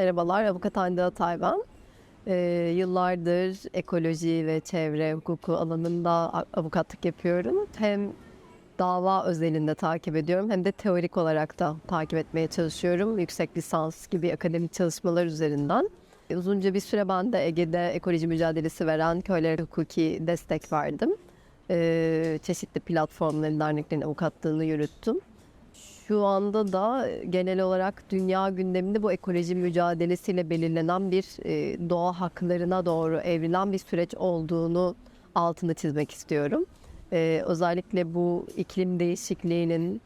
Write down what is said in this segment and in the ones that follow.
Merhabalar, Avukat Hande Atay ben. Ee, yıllardır ekoloji ve çevre hukuku alanında avukatlık yapıyorum. Hem dava özelinde takip ediyorum hem de teorik olarak da takip etmeye çalışıyorum. Yüksek lisans gibi akademik çalışmalar üzerinden. Uzunca bir süre ben de Ege'de ekoloji mücadelesi veren köylere hukuki destek verdim. Ee, çeşitli platformların, derneklerin avukatlığını yürüttüm. Şu anda da genel olarak dünya gündeminde bu ekoloji mücadelesiyle belirlenen bir e, doğa haklarına doğru evrilen bir süreç olduğunu altını çizmek istiyorum. E, özellikle bu iklim değişikliğinin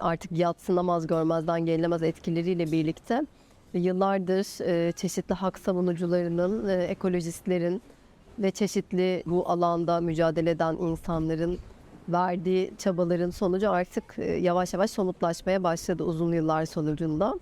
artık yatsınamaz görmezden gelinemez etkileriyle birlikte yıllardır e, çeşitli hak savunucularının, e, ekolojistlerin ve çeşitli bu alanda mücadele eden insanların verdiği çabaların sonucu artık e, yavaş yavaş somutlaşmaya başladı uzun yıllar sonucunda.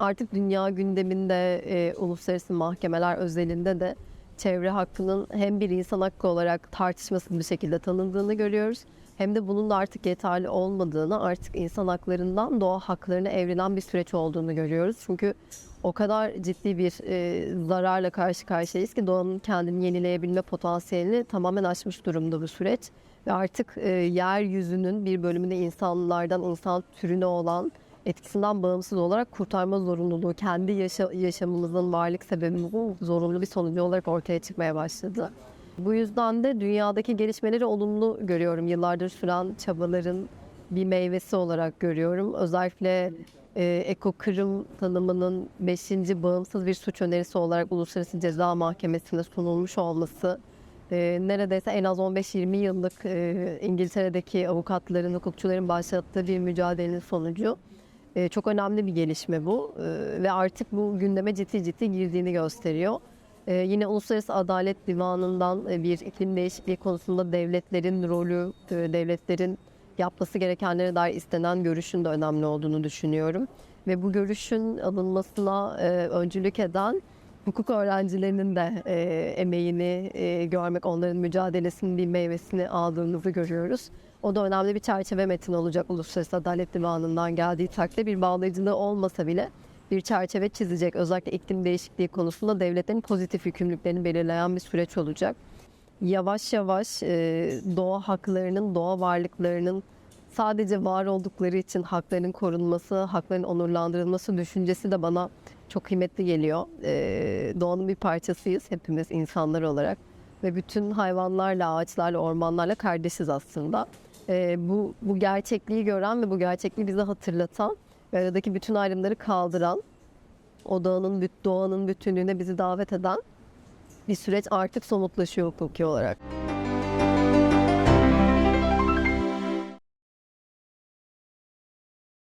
Artık dünya gündeminde e, uluslararası mahkemeler özelinde de çevre hakkının hem bir insan hakkı olarak tartışmasız bir şekilde tanındığını görüyoruz. Hem de bunun da artık yeterli olmadığını, artık insan haklarından doğa haklarına evrilen bir süreç olduğunu görüyoruz. Çünkü o kadar ciddi bir e, zararla karşı karşıyayız ki doğanın kendini yenileyebilme potansiyelini tamamen aşmış durumda bu süreç. Ve artık e, yeryüzünün bir bölümünde insanlardan, insan türüne olan etkisinden bağımsız olarak kurtarma zorunluluğu kendi yaşa- yaşamımızın, varlık sebebimizin zorunlu bir sonucu olarak ortaya çıkmaya başladı. Bu yüzden de dünyadaki gelişmeleri olumlu görüyorum. Yıllardır süren çabaların bir meyvesi olarak görüyorum. Özellikle e, eko kırım tanımının 5. bağımsız bir suç önerisi olarak Uluslararası Ceza Mahkemesi'ne sunulmuş olması e, neredeyse en az 15-20 yıllık e, İngiltere'deki avukatların, hukukçuların başlattığı bir mücadelenin sonucu. E, çok önemli bir gelişme bu E, ve artık bu gündeme ciddi ciddi girdiğini gösteriyor. E, yine Uluslararası Adalet Divanı'ndan e, bir iklim değişikliği konusunda devletlerin rolü, e, devletlerin yapması gerekenlere dair istenen görüşün de önemli olduğunu düşünüyorum. Ve bu görüşün alınmasına e, öncülük eden hukuk öğrencilerinin de emeğini görmek, onların mücadelesinin bir meyvesini aldığımızı görüyoruz. O da önemli bir çerçeve metin olacak Uluslararası Adalet Divanı'ndan geldiği takdirde bir bağlayıcılığı olmasa bile bir çerçeve çizecek. Özellikle iklim değişikliği konusunda devletlerin pozitif yükümlülüklerini belirleyen bir süreç olacak. Yavaş yavaş e, doğa haklarının, doğa varlıklarının sadece var oldukları için hakların korunması, hakların onurlandırılması düşüncesi de bana çok kıymetli geliyor. Ee, doğanın bir parçasıyız hepimiz insanlar olarak ve bütün hayvanlarla, ağaçlarla, ormanlarla kardeşiz aslında. Ee, bu bu gerçekliği gören ve bu gerçekliği bize hatırlatan ve aradaki bütün ayrımları kaldıran, o doğanın, büt- doğanın bütünlüğüne bizi davet eden bir süreç artık somutlaşıyor hukuki olarak.